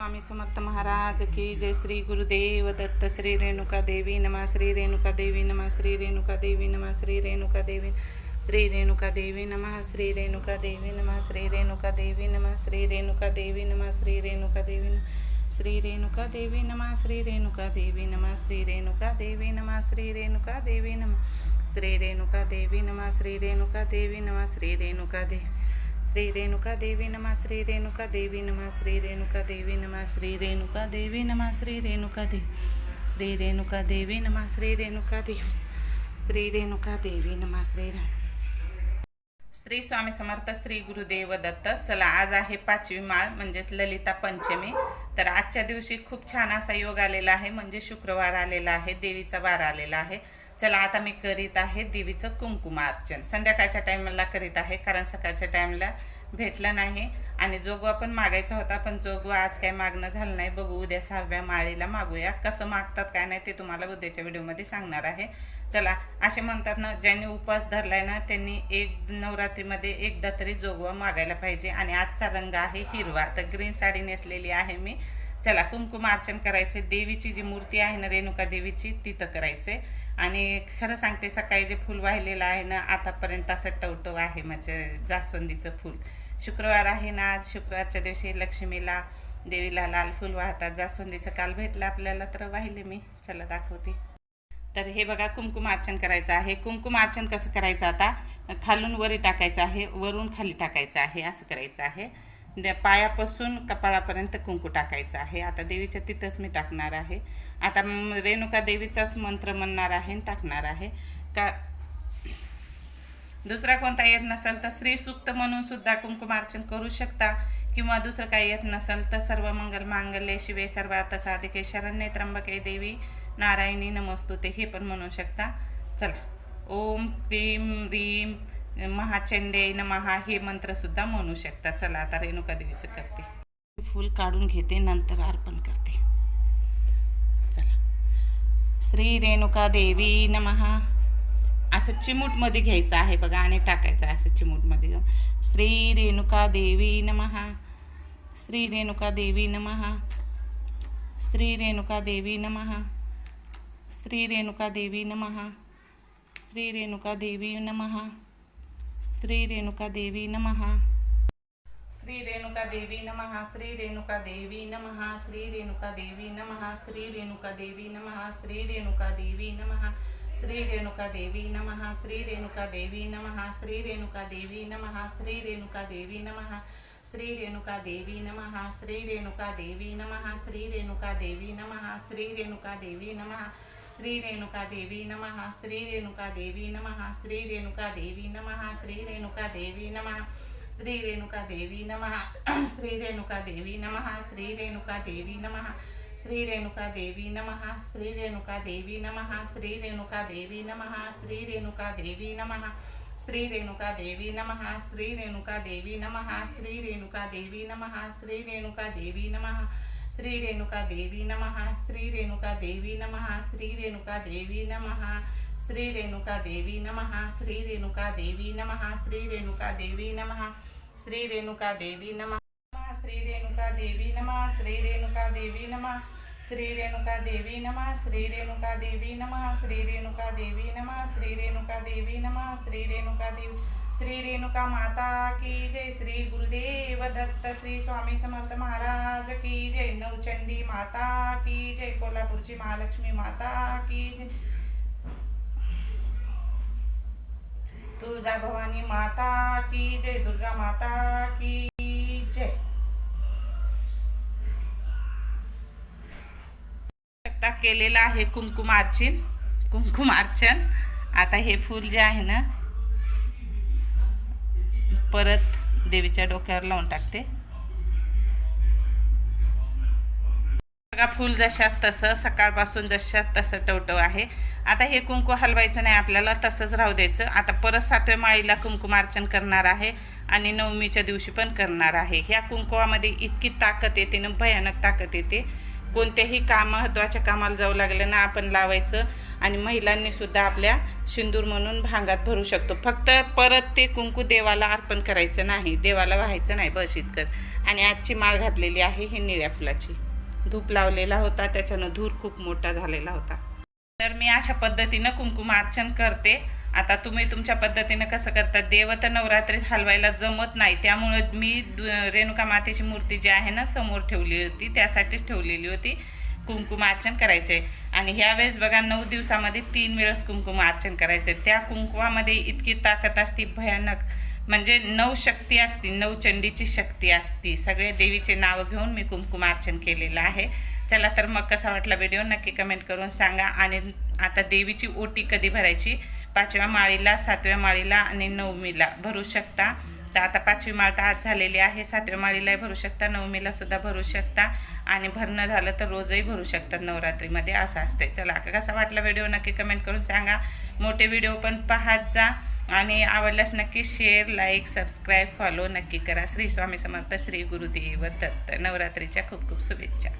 स्वामी समर्थ महाराज की जय श्री गुरुदेव दत्त श्री रेणुका देवी नमा श्री रेणुका देवी नमा श्री रेणुका देवी नमा श्री रेणुका देवी श्री रेणुका देवी नमा श्री रेणुका देवी नमा श्री रेणुका देवी नमा श्री रेणुका देवी नमा श्री रेणुका देवी श्री रेणुका देवी नमा श्री रेणुका देवी नमा श्री रेणुका देवी नमा श्री रेणुका देवी नमा श्री रेणुका देवी नमा श्री रेणुका देवी नमा श्री रेणुका देवी श्री रेणुका देवी नमः श्री रेणुका देवी नमः श्री रेणुका देवी नमः श्री रेणुका देवी नमः श्री रेणुका देवी श्री रेणुका देवी नमः श्री रेणुका देवी श्री रेणुका देवी नमः श्री श्री स्वामी समर्थ श्री गुरुदेव दत्त चला आज आहे पाचवी माळ म्हणजेच ललिता पंचमी. तर आजच्या दिवशी खूप छान असा योग आलेला आहे म्हणजे शुक्रवार आलेला आहे देवीचा वार आलेला आहे. चला आता मी करीत आहे देवीचं कुंकुमार्चन संध्याकाळच्या टायमाला करीत आहे कारण सकाळच्या टायमाला भेटलं नाही. आणि जोगवा पण मागायचा होता पण जोगवा आज काय मागणं झालं नाही बघू उद्या सहाव्या माळीला मागूया. कसं मागतात काय नाही ते तुम्हाला उद्याच्या व्हिडिओमध्ये सांगणार आहे. चला असे म्हणतात ना ज्यांनी उपवास धरलाय ना त्यांनी एक नवरात्रीमध्ये एकदा तरी जोगवा मागायला पाहिजे. आणि आजचा रंग आहे हिरवा. तर ग्रीन साडी नेसलेली आहे मी. चला कुंकुमार्चन करायचे. देवीची जी मूर्ती आहे ना रेणुका देवीची तिथं करायचे. आणि खरं सांगते सकाळी जे फुल वाहिलेलं आहे ना आतापर्यंत असं टवटव आहे म्हणजे जास्वंदीचं फुल. शुक्रवार आहे ना आज शुक्रवारच्या दिवशी लक्ष्मीला देवीला लाल फुल वाहतात. जास्वंदीचं काल भेटलं आपल्याला तर वाहिले मी. चला दाखवते. तर हे बघा कुंकुमार्चन करायचं आहे. कुंकुमार्चन कसं करायचं आता? खालून वरी टाकायचं आहे वरून खाली टाकायचं आहे असं करायचं आहे. द्या पायापासून कपाळापर्यंत कुंकू टाकायचं आहे. आता देवीच्या तिथंच मी टाकणार आहे. आता रेणुका देवीचाच मंत्र म्हणणार आहे आणि टाकणार आहे. का दुसरा कोणता येत नसेल तर श्री सुक्त म्हणून सुद्धा कुंकुमार्चन करू शकता. किंवा दुसरं काही येत नसेल तर सर्व मंगल मांगल्य शिवे सर्वार्थ साधिके शरण्ये त्र्यंबके देवी नारायणी नमस्तुते हे पण म्हणू शकता. चला. ओम क्रीम रीम महाचंडे नमहा हे मंत्र सुद्धा म्हणू शकता. चला आता रेणुका देवीचं करते. फूल काढून घेते नंतर अर्पण करते. चला. श्री रेणुका देवी नमहा असं चिमूटमध्ये घ्यायचं आहे बघा आणि टाकायचं आहे असं चिमूटमध्ये श्री रेणुका देवी नमहा श्री रेणुका देवी नमहा श्री रेणुका देवी नमहा श्री रेणुका देवी नमहा श्री रेणुका देवी नमहा श्री रेणुका देवी नमहा श्री रेणुका देवी नमः श्री रेणुका देवी नमः श्री रेणुका देवी नमः श्री रेणुका देवी नमः श्री रेणुका देवी नमः श्री रेणुका देवी नमः श्री रेणुका देवी नमः श्री रेणुका देवी नमः श्री रेणुका देवी नमः श्री रेणुका देवी नमः श्री रेणुका देवी नमः श्री रेणुका देवी नमः श्री रेणुका देवी नमः श्री रेणुका देवी नमः श्री रेणुका देवी नमः श्री रेणुका देवी नमः श्री रेणुका देवी नमः श्री रेणुका देवी नमः श्री रेणुका देवी नमः श्री रेणुका देवी नमः श्री रेणुका देवी नमः श्री रेणुका देवी नमः श्री रेणुका देवी नमः श्री रेणुका देवी नमः श्री रेणुका देवी नमः श्री रेणुका देवी नमः श्री रेणुका देवी नमः श्री रेणुका देवी नमः श्री रेणुका देवी नमः श्री रेणुका देवी नमः श्री रेणुका देवी नमः श्री रेणुका देवी नमः श्री रेणुका देवी नमः श्री रेणुका देवी नमः श्री रेणुका देवी नमः श्री रेणुका देवी नमः श्री रेणुका देवी नमः श्री रेणुका देवी नमः श्री रेणुका माता की जय श्री गुरुदेव दत्त श्री स्वामी समर्थ महाराज की जय नवचंडी माता की जय कोल्हापूरची महालक्ष्मी माता की जय तुळजा भवानी माता की जय दुर्गा माता की जय. केलेला केलेलं आहे कुंकुमार्चन कुंकुमार्चन. आता हे फूल जे आहे ना परत देवीच्या डोक्यावर लावून टाकते. बघा फूल जशाच तसं सकाळपासून जशात तसं टवटव आहे. आता हे कुंकू हलवायचं नाही आपल्याला तसंच राहू द्यायचं. आता परत सातव्या माळीला कुंकुमार्चन करणार आहे आणि नवमीच्या दिवशी पण करणार आहे. ह्या कुंकुवामध्ये इतकी ताकद येते ना भयानक ताकद येते. कोणत्याही काम महत्त्वाच्या कामाला जाऊ लागलं ना आपण लावायचं. आणि महिलांनी सुद्धा आपल्या सिंदूर म्हणून भांगात भरू शकतो. फक्त परत ते कुंकू देवाला अर्पण करायचं नाही. देवाला व्हायचं नाही बस इतकं आणि आजची माळ घातलेली आहे ही निळ्या फुलाची. धूप लावलेला होता त्याच्यानं धूर खूप मोठा झालेला होता. तर मी अशा पद्धतीनं कुंकुमार्चन करते. आता तुम्ही तुमच्या पद्धतीनं कसं करता? देव तर नवरात्रीत हलवायला जमत नाही. त्यामुळं मी दु- रेणुका मातेची मूर्ती जी आहे ना समोर ठेवली होती. त्यासाठीच ठेवलेली होती. कुंकुमार्चन करायचे. आणि ह्या वेळेस बघा नऊ दिवसामध्ये तीन वेळेस कुंकुमार्चन करायचे. त्या कुंकुमामध्ये इतकी ताकद असती भयानक. म्हणजे नऊ शक्ती असती नऊ चंडीची शक्ती असती. सगळे देवीचे नाव घेऊन मी कुंकुमार्चन केलेलं आहे. चला तर मग कसा वाटला व्हिडिओ नक्की कमेंट करून सांगा. आणि आता देवीची ओटी कधी भरायची? पाचव्या माळीला सातव्या माळीला आणि नवमीला भरू शकता. तर आता पाचवी माळ तर आज झालेली आहे. सातव्या माळीलाही भरू शकता नवमीला सुद्धा भरू शकता. आणि भरणं झालं तर रोजही भरू शकतात नवरात्रीमध्ये. असं असते चला कसा वाटला व्हिडिओ नक्की कमेंट करून सांगा. मोठे व्हिडिओ पण पाहत जा. आणि आवडल्यास नक्की शेअर लाईक सबस्क्राईब फॉलो नक्की करा. श्री स्वामी समर्थ श्री गुरुदेव दत्त. नवरात्रीच्या खूप खूप शुभेच्छा.